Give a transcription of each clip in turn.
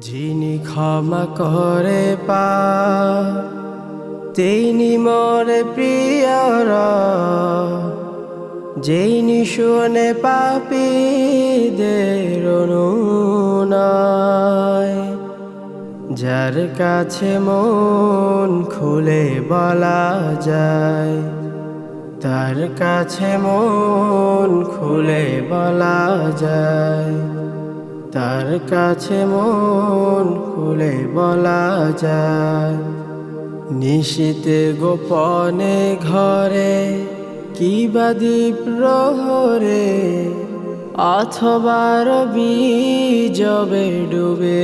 যিনি ক্ষমা করে পা, তিনি মরে প্রিয়র যিনি শুনে পাপীদের অনুনয়, যার কাছে মন খুলে বলা যায়, তার কাছে মন খুলে বলা যায়। তার কাছে মন খুলে বলা যায়, নিশীতে গোপনে ঘরে কিবা দ্বীপ প্রহরে অথবা রবি জবে ডুবে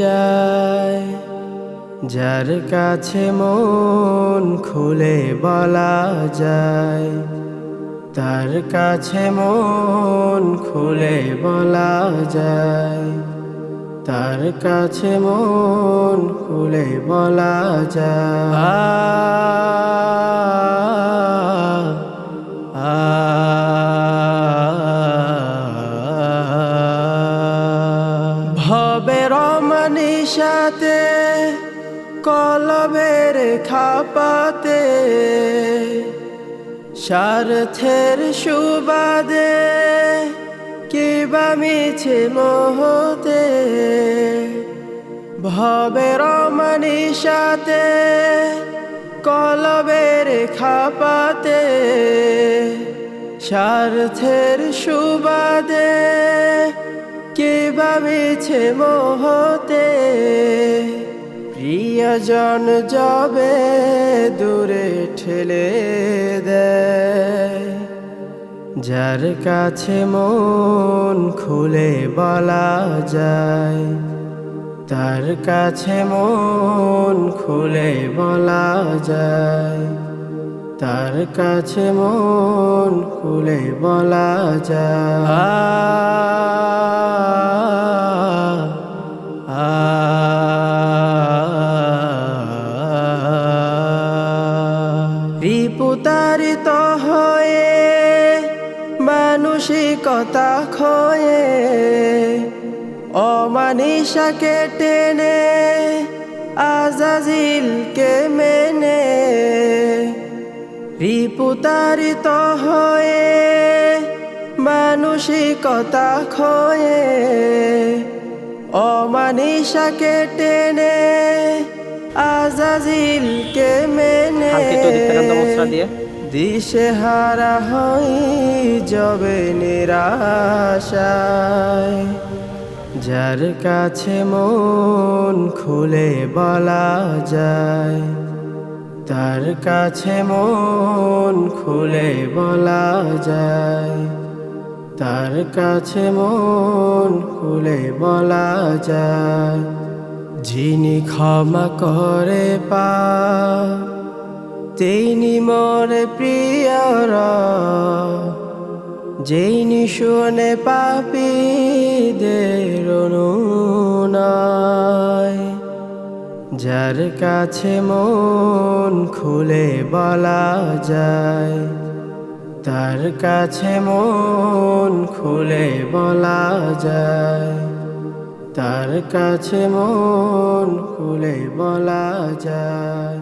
যায়। যার কাছে মন খুলে বলা যায় তার কাছে মন খুলে বলা যায় তার কাছে মন খুলে বলা যায় ভবের মনীষাতে কলবের খাপাতে স্বার্থের সুবাদে কিবা মিছে মোহতে ভবের মনীষাতে কলবের খাপাতে স্বার্থের সুবাদে কিবা মিছে মোহতে। প্রিয়জন যাবে দূরে ঠেলে দেয়। যার কাছে মন খুলে বলা যায়, তার কাছে মন খুলে বলা যায়, তার কাছে মন খুলে বলা যায়। মানসিকতা খয়ে অমানিসাকে টেনে আজাজিলকে মেনে। রিপুতারিত হয়ে মানসিকতা খয়ে অমানিসাকে টেনে আজাজিলকে মেনে। হালকা একটু যবে নিরাশায়। যার কাছে মন খুলে বলা যায়, তার কাছে মন খুলে বলা যায়, তার কাছে মন খুলে বলা যায়, যিনি ক্ষমা করে পা, তিনি মরে প্রিয়র যিনি শুনে পাপীদের অনুনয়, যার কাছে মন খুলে বলা যায়, তার কাছে মন খুলে বলা যায়, তার কাছে মন খুলে বলা যায়।